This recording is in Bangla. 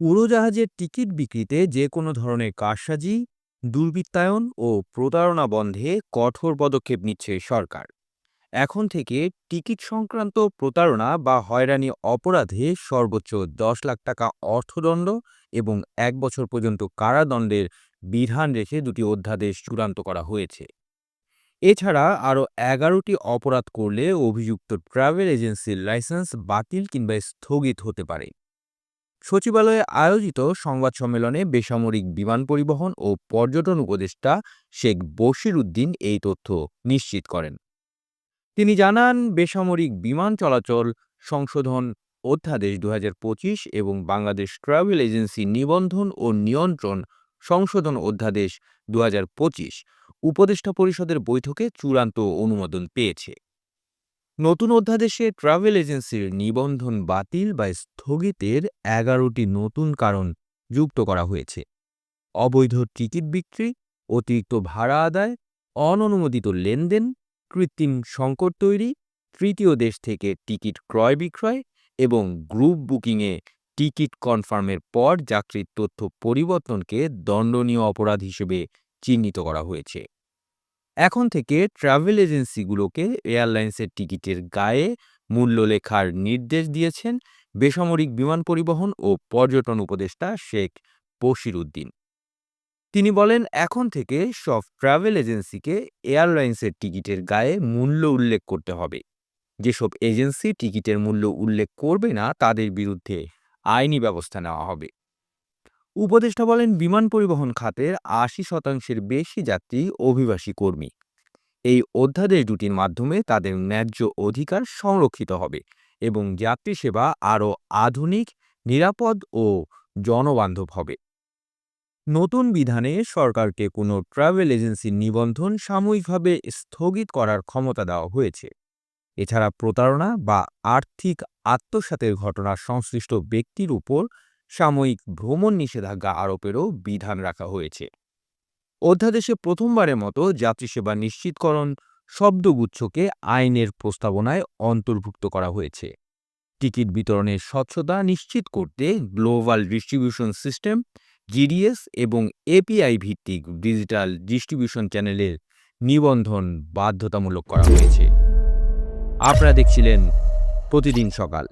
উড়োজাহাজের টিকিট বিক্রিতে যে কোনো ধরনের কারসাজি, দুর্বৃত্তায়ন ও প্রতারণা বন্ধে কঠোর পদক্ষেপ নিচ্ছে সরকার। এখন থেকে টিকিট সংক্রান্ত প্রতারণা বা হয়রানি অপরাধে সর্বোচ্চ দশ লাখ টাকা অর্থদণ্ড এবং এক বছর পর্যন্ত কারাদণ্ডের বিধান রেখে দুটি অধ্যাদেশ চূড়ান্ত করা হয়েছে। এছাড়া আরও এগারোটি অপরাধ করলে অভিযুক্ত ট্রাভেল এজেন্সির লাইসেন্স বাতিল কিংবা স্থগিত হতে পারে। সচিবালয়ে আয়োজিত সংবাদ সম্মেলনে বেসামরিক বিমান পরিবহন ও পর্যটন উপদেষ্টা শেখ বশির উদ্দিন এই তথ্য নিশ্চিত করেন। তিনি জানান, বেসামরিক বিমান চলাচল সংশোধন অধ্যাদেশ দু হাজার পঁচিশ এবং বাংলাদেশ ট্রাভেল এজেন্সি নিবন্ধন ও নিয়ন্ত্রণ সংশোধন অধ্যাদেশ দু হাজার পঁচিশ উপদেষ্টা পরিষদের বৈঠকে চূড়ান্ত অনুমোদন পেয়েছে। নতুন অধ্যাদেশে ট্রাভেল এজেন্সির নিবন্ধন বাতিল বা স্থগিতের এগারোটি নতুন কারণ যুক্ত করা হয়েছে। অবৈধ টিকিট বিক্রি, অতিরিক্ত ভাড়া আদায়, অননুমোদিত লেনদেন, কৃত্রিম সংকট তৈরি, তৃতীয় দেশ থেকে টিকিট ক্রয় বিক্রয় এবং গ্রুপ বুকিংয়ে টিকিট কনফার্মের পর যাত্রীর তথ্য পরিবর্তনকে দণ্ডনীয় অপরাধ হিসেবে চিহ্নিত করা হয়েছে। এখন থেকে ট্রাভেল এজেন্সিগুলোকে এয়ারলাইন্সের টিকিটের গায়ে মূল্য লেখার নির্দেশ দিয়েছেন বেসামরিক বিমান পরিবহন ও পর্যটন উপদেষ্টা শেখ বশির উদ্দিন তিনি বলেন, এখন থেকে সব ট্রাভেল এজেন্সিকে এয়ারলাইন্সের টিকিটের গায়ে মূল্য উল্লেখ করতে হবে। যেসব এজেন্সি টিকিটের মূল্য উল্লেখ করবে না, তাদের বিরুদ্ধে আইনি ব্যবস্থা নেওয়া হবে। উপদেষ্টা বলেন, বিমান পরিবহন খাতের আশি শতাংশের বেশি যাত্রী অভিবাসী কর্মী। এই অধ্যাদেশ দুটির মাধ্যমে তাদের ন্যায্য অধিকার সংরক্ষিত হবে এবং যাত্রী সেবা আরও আধুনিক, নিরাপদ ও জনবান্ধব হবে। নতুন বিধানে সরকারকে কোনো ট্রাভেল এজেন্সির নিবন্ধন সাময়িকভাবে স্থগিত করার ক্ষমতা দেওয়া হয়েছে। এছাড়া প্রতারণা বা আর্থিক আত্মসাতের ঘটনা সংশ্লিষ্ট ব্যক্তির উপর সাময়িক ভ্রমণ নিষেধাজ্ঞা আরোপেরও বিধান রাখা হয়েছে। অধ্যাদেশে প্রথমবারের মতো যাত্রীসেবা নিশ্চিতকরণ শব্দগুচ্ছকে আইনের প্রস্তাবনায় অন্তর্ভুক্ত করা হয়েছে। টিকিট বিতরণের স্বচ্ছতা নিশ্চিত করতে গ্লোবাল ডিস্ট্রিবিউশন সিস্টেম, জিডিএস এবং এপিআই ভিত্তিক ডিজিটাল ডিস্ট্রিবিউশন চ্যানেলের নিবন্ধন বাধ্যতামূলক করা হয়েছে। আপনারা দেখছিলেন প্রতিদিন সকাল।